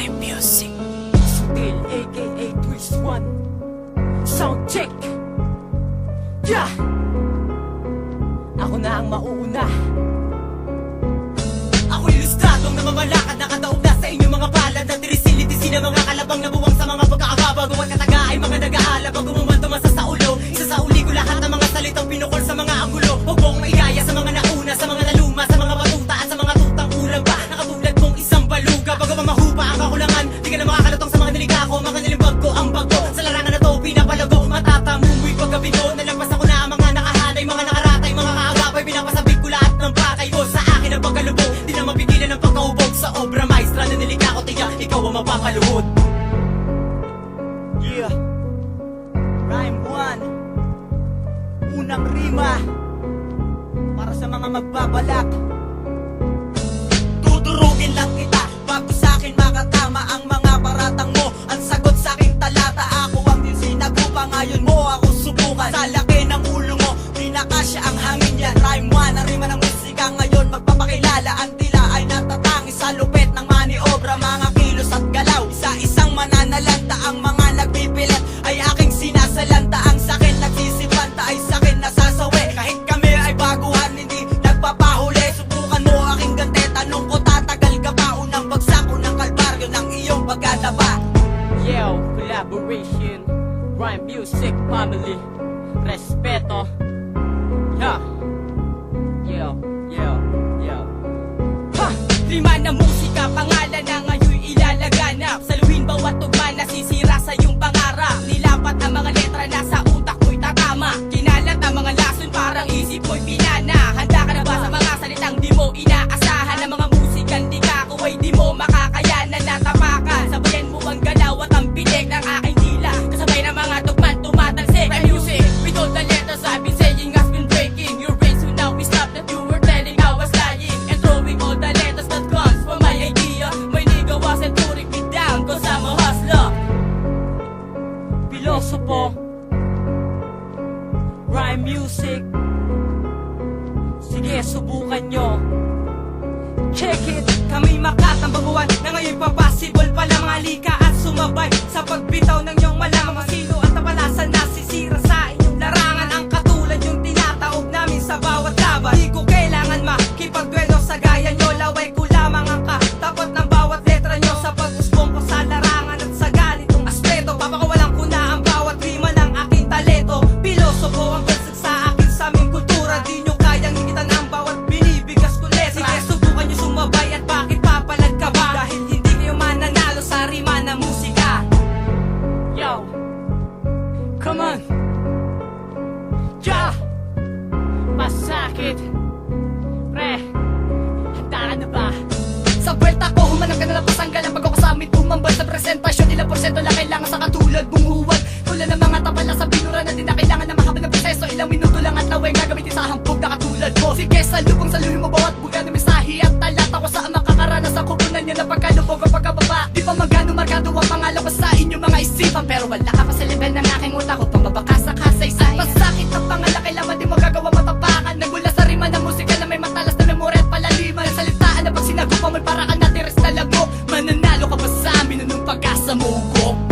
my music. Still aka Twist One. Sound check. Yeah! Ako na ang mauuna. Ako ilustratong namamalakad nakataob na kataog na sa inyong mga palad ng tirisilitisin ng mga kalabang nabuwang sa mga pagkakabago at kataga ay mga nag-aalab ang ng rima Para sa mga magbabalak. Prime Music Family. Respeto. Yeah. Yeah, yeah, yeah. Ha! Rima na musika, pangalan na ngayon ilalaganap. Saluhin bawat tugma na sisira sa iyong pangarap. Nilapat ang mga letra na sa utak mo'y tatama. Kinalat ang mga lason parang isip mo'y pinag my music. Sige, subukan nyo. Check it! Kami makatang na ngayon pa possible pala mga lika at sumabay Sa pagbitaw ng iyong malamang masilo at napalasan nasisira sa inyong larangan. Ang katulad yung tinataog namin sa bawat laban. Di ko kailangan makipagduelo sa gaya nyo. Laway ko lamang ang katapat ng bawat letra nyo. Sa pag ko sa larangan at sa ganitong aspeto Papakawalan ko na ang bawat rima ng aking taleto Pilosopo ang 国